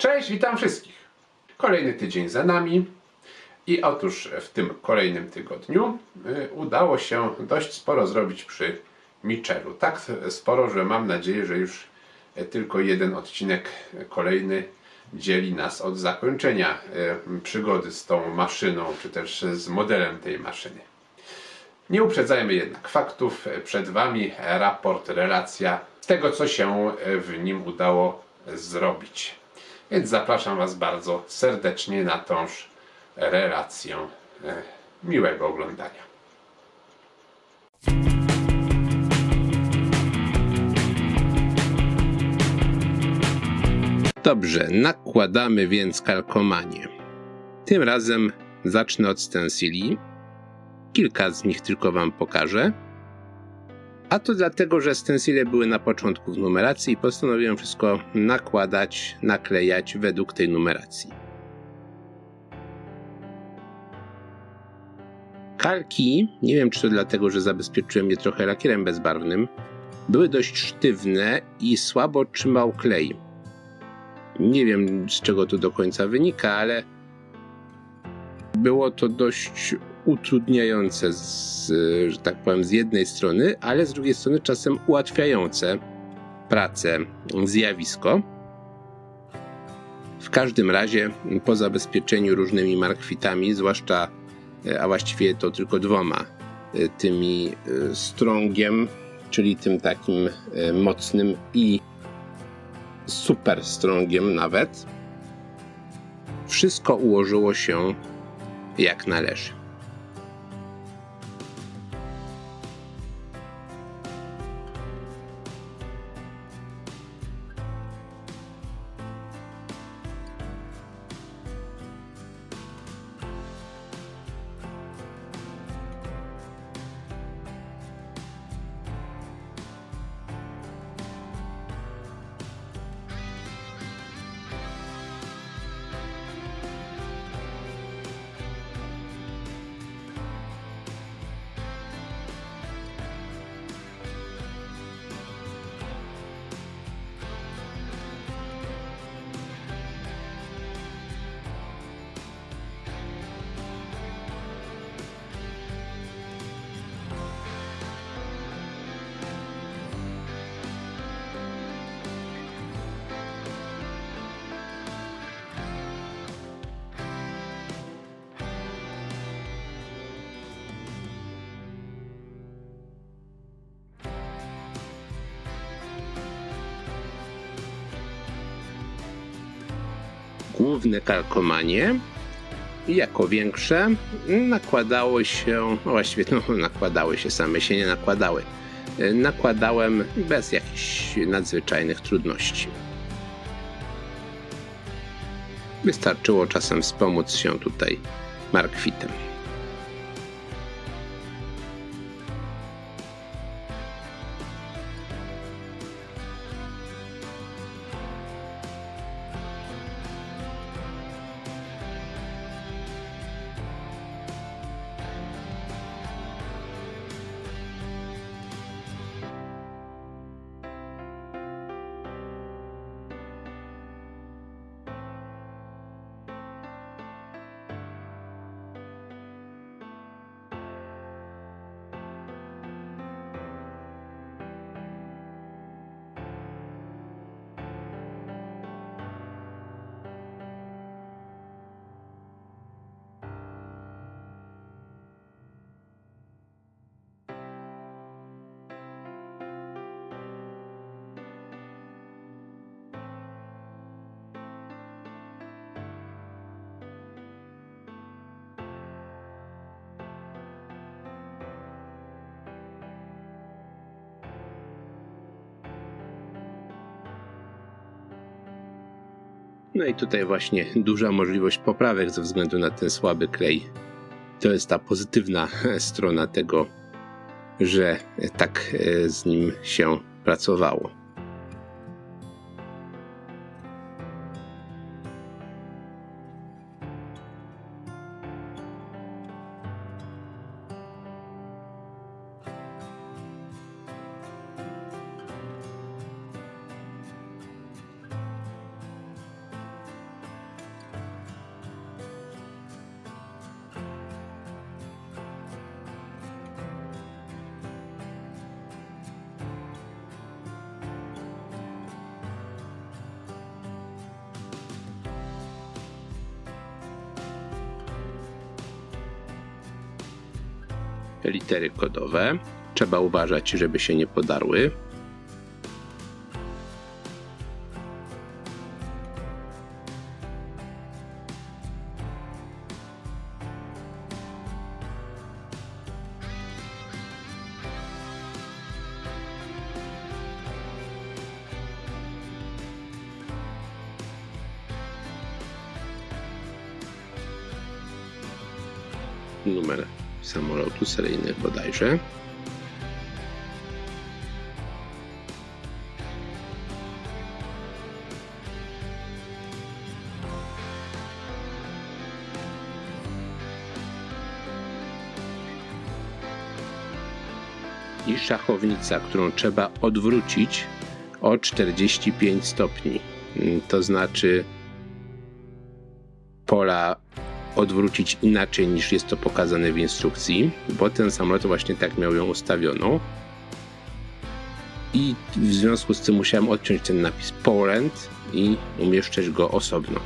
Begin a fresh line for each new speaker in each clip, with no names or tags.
Cześć, witam wszystkich. Kolejny tydzień za nami. I otóż w tym kolejnym tygodniu y, udało się dość sporo zrobić przy Michelu. Tak sporo, że mam nadzieję, że już y, tylko jeden odcinek kolejny dzieli nas od zakończenia y, przygody z tą maszyną, czy też z modelem tej maszyny. Nie uprzedzajmy jednak faktów. Przed Wami raport, relacja z tego, co się w nim udało zrobić. Więc zapraszam Was bardzo serdecznie na tąż relację. E, Miłego oglądania. Dobrze, nakładamy więc kalkomanię. Tym razem zacznę od stencili. Kilka z nich tylko Wam pokażę. A to dlatego, że stensile były na początku w numeracji i postanowiłem wszystko nakładać, naklejać według tej numeracji. Kalki, nie wiem czy to dlatego, że zabezpieczyłem je trochę lakierem bezbarwnym, były dość sztywne i słabo trzymał klej. Nie wiem z czego to do końca wynika, ale było to dość utrudniające, z, że tak powiem, z jednej strony, ale z drugiej strony czasem ułatwiające pracę, zjawisko. W każdym razie, po zabezpieczeniu różnymi markwitami, zwłaszcza, e, a właściwie to tylko dwoma, e, tymi e, strongiem, czyli tym takim mocnym i super strongiem nawet, wszystko ułożyło się jak należy. Główne kalkomanie jako większe nakładało się, no właściwie no, nakładały się, same się nie nakładały. Nakładałem bez jakichś nadzwyczajnych trudności. Wystarczyło czasem wspomóc się tutaj markwitem. No i tutaj właśnie duża możliwość poprawek ze względu na ten słaby klej. To jest ta pozytywna strona tego, że tak e, z nim się pracowało. Litery kodowe. Trzeba uważać, żeby się nie podarły. Numer samolotu seryjny bodajże. i szachownica, którą trzeba odwrócić o 45 stopni. Mm, To znaczy pola odwrócić inaczej niż jest to pokazane w instrukcji, bo ten samolot właśnie tak miał ją ustawioną. I w związku z tym musiałem odciąć ten napis Poland i umieszczać go osobno.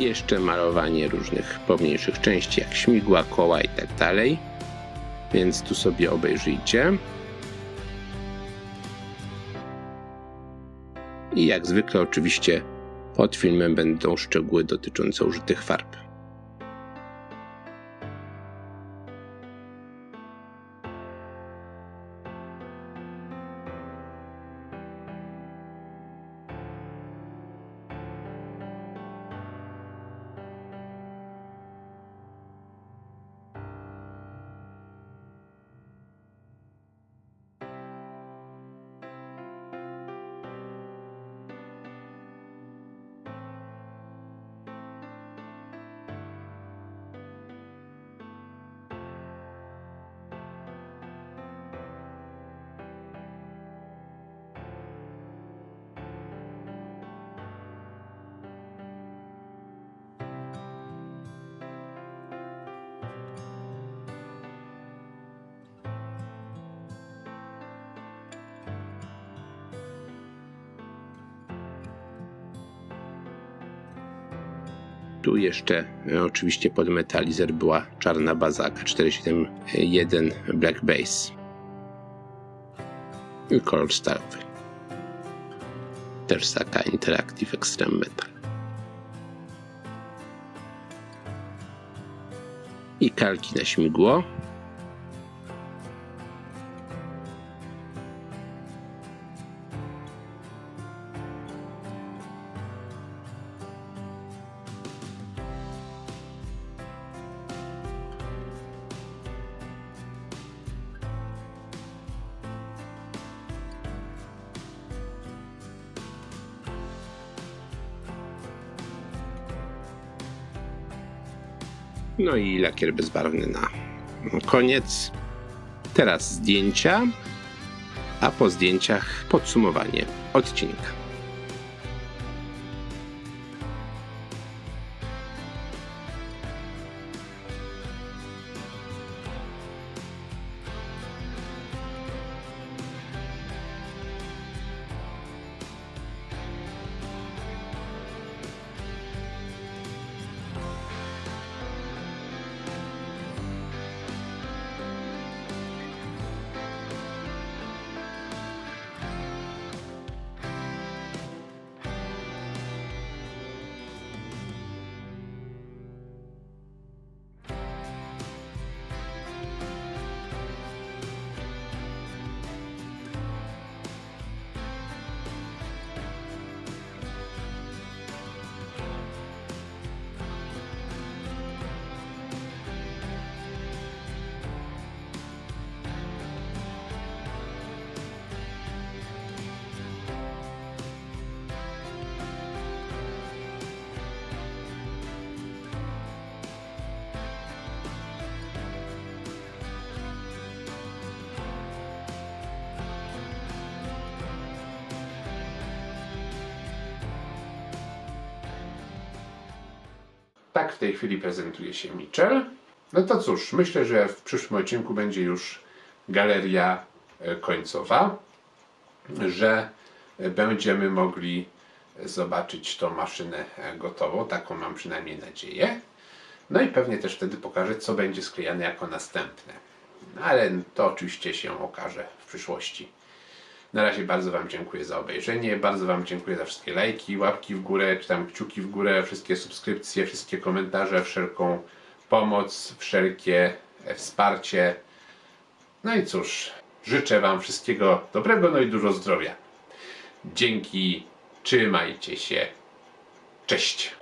Jeszcze malowanie różnych pomniejszych części, jak śmigła, koła i tak dalej. Więc tu sobie obejrzyjcie. I jak zwykle, oczywiście, pod filmem będą szczegóły dotyczące użytych farb. Tu jeszcze e, oczywiście pod metalizer była czarna baza K471 Black Base. I kolor stalowy. Też Saka Interactive Extreme Metal. I kalki na śmigło. No i lakier bezbarwny na koniec. Teraz zdjęcia, a po zdjęciach podsumowanie odcinka. Tak w tej chwili prezentuje się Mitchell. No to cóż, myślę, że w przyszłym odcinku będzie już galeria e, końcowa, że będziemy mogli zobaczyć tą maszynę gotową, taką mam przynajmniej nadzieję. No i pewnie też wtedy pokażę, co będzie sklejane jako następne. No ale to oczywiście się okaże w przyszłości. Na razie bardzo Wam dziękuję za obejrzenie, bardzo Wam dziękuję za wszystkie lajki, łapki w górę, czy tam kciuki w górę, wszystkie subskrypcje, wszystkie komentarze, wszelką pomoc, wszelkie e, wsparcie. No i cóż, życzę Wam wszystkiego dobrego, no i dużo zdrowia. Dzięki, trzymajcie się, cześć.